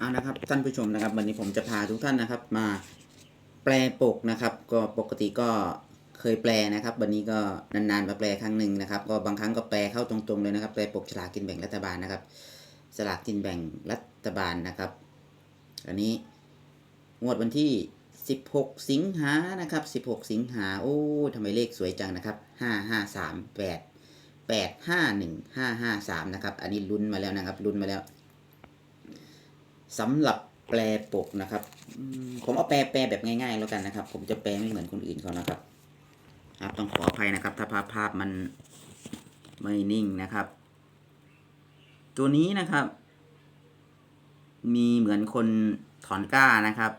เอานะครับท่านผู้ชมนะครับ วันนี้ผมจะพาทุกท่านนะครับ มาแปลปกนะครับ ก็ปกติก็เคยแปลนะครับ วันนี้ก็นานๆมาแปลครั้งหนึ่งนะครับ ก็บางครั้งก็แปลเข้าตรงๆเลยนะครับ แปลปกฉลากกินแบ่งรัฐบาลนะครับสลากกินแบ่งรัฐบาลนะครับ อันนี้งวดวันที่ 16 สิงหานะครับ 16 สิงหาโอ้ทำไมเลขสวยจังนะครับ 5538 851553นะครับ อันนี้ลุ้นมาแล้วนะครับลุ้นมาแล้ว สำหรับแปลปกนะครับ ผมเอาแปลแปลแบบง่าย ๆ แล้วกันนะครับ ผมจะแปลไม่เหมือนคนอื่นเขานะครับ ครับต้องขออภัยนะครับ ถ้าภาพภาพมันไม่นิ่งนะครับ ตัวนี้นะครับ มีเหมือนคนถอนกล้านะครับ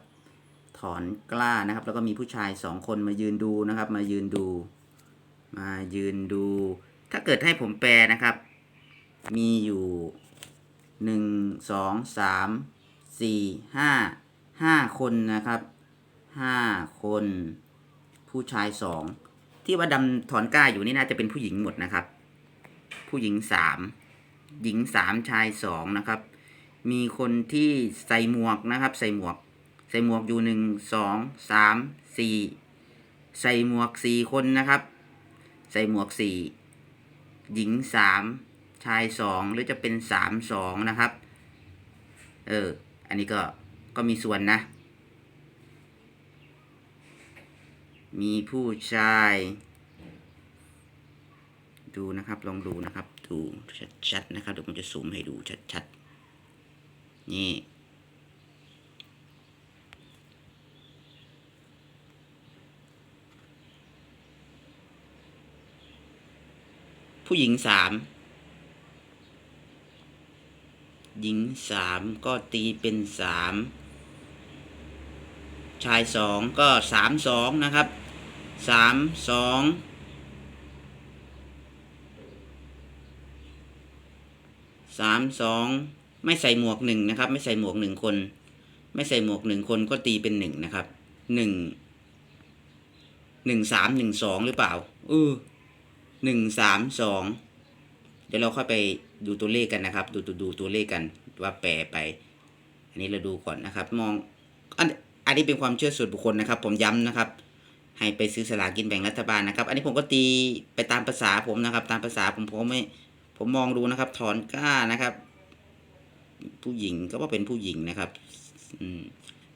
ถอนกล้านะครับ แล้วก็มีผู้ชายสองคนมายืนดูนะครับ มายืนดู มายืนดู ถ้าเกิดให้ผมแปลนะครับ มีอยู่หนึ่งสองสาม สี่ห้าห้าคนนะครับห้าคน ผู้ชายสองที่ว่าดำถอนกล้าอยู่นี่น่าจะเป็นผู้หญิงหมดนะครับ ผู้หญิงสามหญิงสามชายสองนะครับ มีคนที่ใส่หมวกนะครับ ใส่หมวก ใส่หมวกอยู่หนึ่งสองสามสี่ใส่หมวกสี่คนนะครับ ใส่หมวกสี่หญิงสามชายสองหรือจะเป็นสามสองนะครับ เออ อันนี้ก็ก็มีส่วนนะ มีผู้ชาย ดูนะครับ ลองดูนะครับ ดูชัดๆนะครับเดี๋ยวผมจะซูมให้ดูชัดๆ นี่ผู้หญิงสาม หญิงสามก็ตีเป็นสามชายสองก็สามสองนะครับสามสองสามสองไม่ใส่หมวกหนึ่งนะครับ ไม่ใส่หมวกหนึ่งคน ไม่ใส่หมวกหนึ่งคนก็ตีเป็นหนึ่งนะครับหนึ่งหนึ่งสามหนึ่งสองหรือเปล่าเออหนึ่งสามสองเดี๋ยวเราค่อยไป ดูตัวเลขกันนะครับ ดูดูดูตัวเลขกันว่าแปลไป อันนี้เราดูก่อนนะครับ มองอันอันนี้เป็นความเชื่อส่วนบุคคลนะครับ ผมย้ำนะครับ ให้ไปซื้อสลากินแบ่งรัฐบาลนะครับ อันนี้ผมก็ตีไปตามภาษาผมนะครับ ตามภาษาผมผมไม่ผมมองดูนะครับ ถอนกล้านะครับ ผู้หญิงก็ว่าเป็นผู้หญิงนะครับ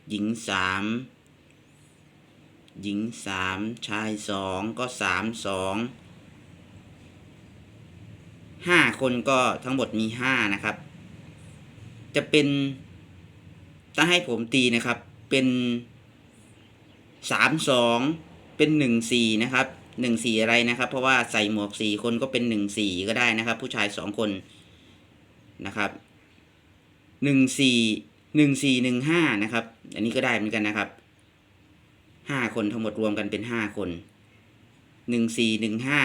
หญิงสามหญิงสามชายสองก็สามสอง ห้าคนก็ทั้งหมดมีห้านะครับ จะเป็นถ้าให้ผมตีนะครับ เป็นสามสองเป็นหนึ่งสี่นะครับหนึ่งสี่อะไรนะครับ เพราะว่าใส่หมวกสี่คนก็เป็นหนึ่งสี่ก็ได้นะครับ ผู้ชายสองคนนะครับหนึ่งสี่หนึ่งสี่หนึ่งห้านะครับ อันนี้ก็ได้เหมือนกันนะครับห้าคนทั้งหมดรวมกันเป็นห้าคนหนึ่งสี่หนึ่งห้า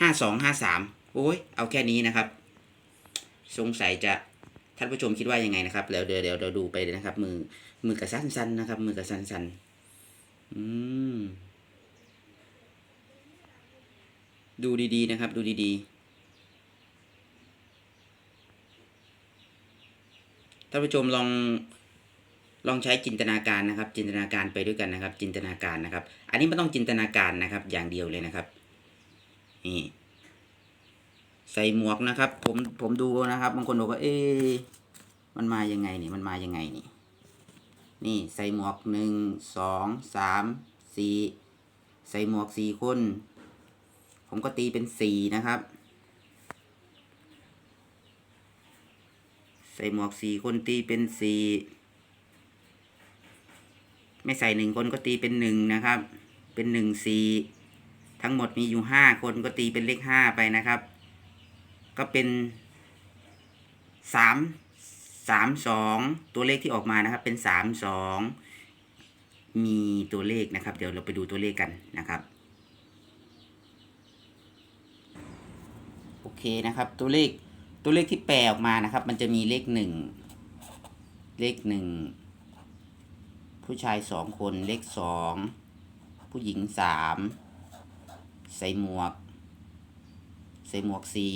ห้าสองห้าสามโอ้ยเอาแค่นี้นะครับ สงสัยจะท่านผู้ชมคิดว่ายังไงนะครับแล้วเดี๋ยวเดี๋ยวเราดูไปเลยนะครับ มือมือกับสั้นๆนะครับ มือกับสั้นๆอืมดูดีๆนะครับ ดูดีๆท่านผู้ชมลองลองใช้จินตนาการนะครับ จินตนาการไปด้วยกันนะครับ จินตนาการนะครับ อันนี้ไม่ต้องจินตนาการนะครับ อย่างเดียวเลยนะครับ นี่ใส่หมวกนะครับ ผมผมดูนะครับ บางคนบอกว่าเอ๊ะมันมายังไงนี่มันมายังไงนี่ นี่ใส่หมวกหนึ่งสองสามสี่ใส่หมวกสี่คน ผมก็ตีเป็นสี่นะครับ ใส่หมวกสี่คนตีเป็นสี่ไม่ใส่หนึ่งคนก็ตีเป็นหนึ่งนะครับ เป็นหนึ่งสี่ ทั้งหมดมีอยู่ห้าคนก็ตีเป็นเลขห้าไปนะครับ ก็เป็นสามสามสองตัวเลขที่ออกมานะครับ เป็นสามสองมีตัวเลขนะครับ เดี๋ยวเราไปดูตัวเลขกันนะครับโอเคนะครับตัวเลขตัวเลขที่แปลออกมานะครับ มันจะมีเลขหนึ่งเลขหนึ่งผู้ชายสองคนเลขสองผู้หญิงสาม ใส่หมวก ใส่หมวกสี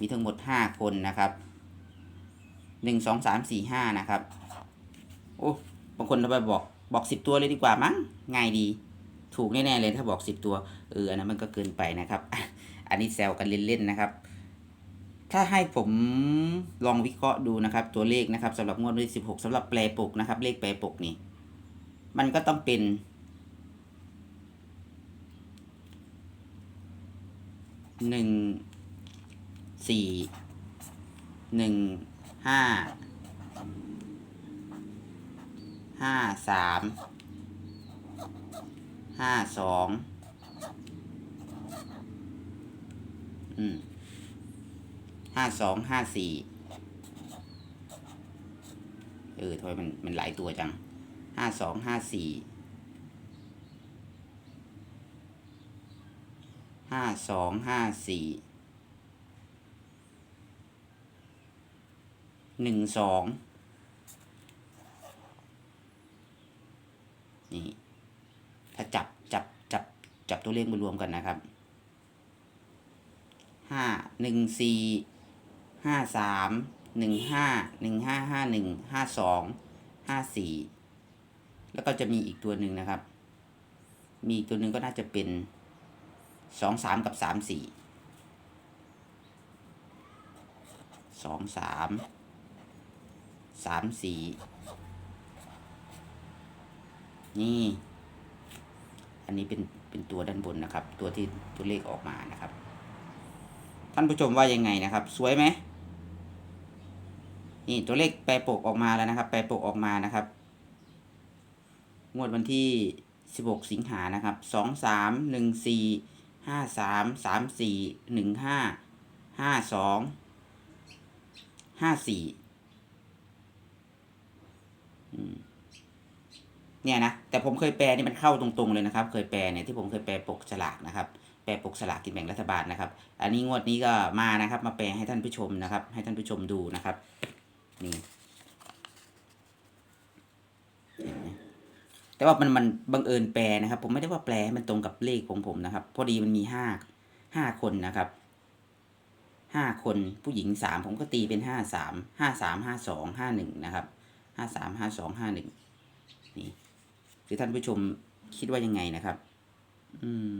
มีทั้งหมดห้าคนนะครับหนึ่งสองสามสี่ห้านะครับ โอ้บางคนทำไปบอกบอกสิบตัวเลยดีกว่ามั้งง่ายดี ถูกแน่ๆเลยถ้าบอกสิบตัวเอออันนั้นมันก็เกินไปนะครับ อันนี้แซวกันเล่นๆนะครับ ถ้าให้ผมลองวิเคราะห์ดูนะครับ ตัวเลขนะครับสำหรับงวดวันที่สิบหกสำหรับแปลปกนะครับ เลขแปลปกนี่ มันก็ต้องเป็น หนึ่งสี่หนึ่งห้าห้าสามห้าสองอืมห้าสองห้าสี่เออทำไมมันมันหลายตัวจังห้าสองห้าสี่ ห้าสองห้าสี่หนึ่งสองนี่ ถ้าจับจับจับจับตัวเลขมารวมกันนะครับห้าหนึ่งสี่ห้าสามหนึ่งห้าหนึ่งห้าห้าหนึ่งห้าสองห้าสี่แล้วก็จะมีอีกตัวหนึ่งนะครับ มีตัวหนึ่งก็น่าจะเป็น สองสามกับสามสี่สองสามสามสี่นี่ อันนี้เป็นเป็นตัวด้านบนนะครับ ตัวที่ตัวเลขออกมานะครับ ท่านผู้ชมว่ายังไงนะครับ สวยไหมนี่ตัวเลขแปรปกออกมาแล้วนะครับ แปรปกออกมานะครับ งวดวันที่ 16 สิงหานะครับ 2 3 1 4 5 3 3 4 1 5 5 2 5 4อืมเนี่ยนะแต่ผมเคยแปลนี่มันเข้าตรงๆเลยนะครับ เคยแปลเนี่ยที่ผมเคยแปลปกฉลากนะครับ แปลปกฉลากกินแบ่งรัฐบาลนะครับ อันนี้งวดนี้ก็มานะครับ มาแปลให้ท่านผู้ชมนะครับ ให้ท่านผู้ชมดูนะครับ นี่เห็นไหม แต่ว่ามันมันบังเอิญแปลนะครับ ผมไม่ได้ว่าแปลมันตรงกับเลขของผมนะครับ พอดีมันมีห้าห้าคนนะครับห้าคนผู้หญิงสามผมก็ตีเป็นห้าสามห้าสามห้าสองห้าหนึ่งนะครับห้าสามห้าสองห้าหนึ่งนี่คือท่านผู้ชมคิดว่ายังไงนะครับ อืม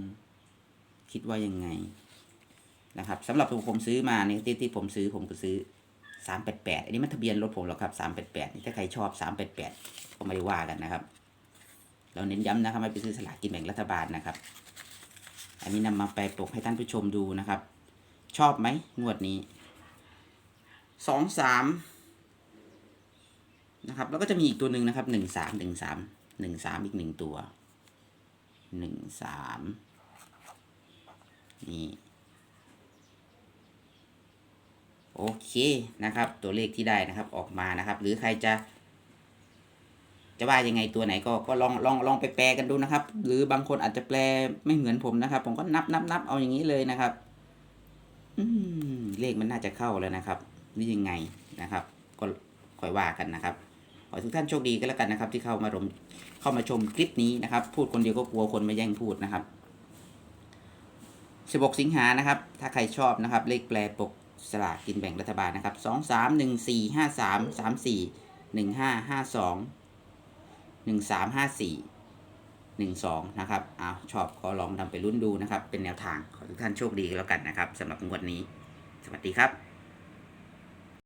คิดว่ายังไงนะครับสำหรับผมซื้อมาเนี่ยที่ที่ผมซื้อผมก็ซื้อสามแปดแปดอันนี้มันทะเบียนรถผมหรอกครับสามแปดแปดถ้าใครชอบสามแปดแปดก็ไม่ได้ว่ากันนะครับ เราเน้นย้ำนะครับให้ไปซื้อสลากกินแบ่งรัฐบาลนะครับ อันนี้นำมาแปลปกให้ท่านผู้ชมดูนะครับ ชอบไหมงวดนี้สองสามนะครับ แล้วก็จะมีอีกตัวหนึ่งนะครับหนึ่งสามหนึ่งสามหนึ่งสามอีกหนึ่งตัวหนึ่งสามนี่โอเคนะครับ ตัวเลขที่ได้นะครับออกมานะครับ หรือใครจะ จะว่ายังไงตัวไหนก็ก็ลองลองลองไปแปลกันดูนะครับ หรือบางคนอาจจะแปลไม่เหมือนผมนะครับ ผมก็นับนับนับเอาอย่างนี้เลยนะครับ อืมเลขมันน่าจะเข้าแล้วนะครับนี่ยังไงนะครับ ก็ค่อยว่ากันนะครับขอให้ทุกท่านโชคดีก็แล้วกันนะครับ ที่เข้ามารมเข้ามาชมคลิปนี้นะครับ พูดคนเดียวก็กลัวคนมาแย่งพูดนะครับ 16 สิงหานะครับ ถ้าใครชอบนะครับ เลขแปลปกสลากกินแบ่งรัฐบาลนะครับ 2 3 1 4 5 3 3 4 1 5 5 2 1 3 5 4 1 2 นะครับอ้าวชอบก็ลองทำไปรุ่นดูนะครับ เป็นแนวทางขอทุกท่านโชคดีแล้วกันนะครับสำหรับงวดนี้ สวัสดีครับ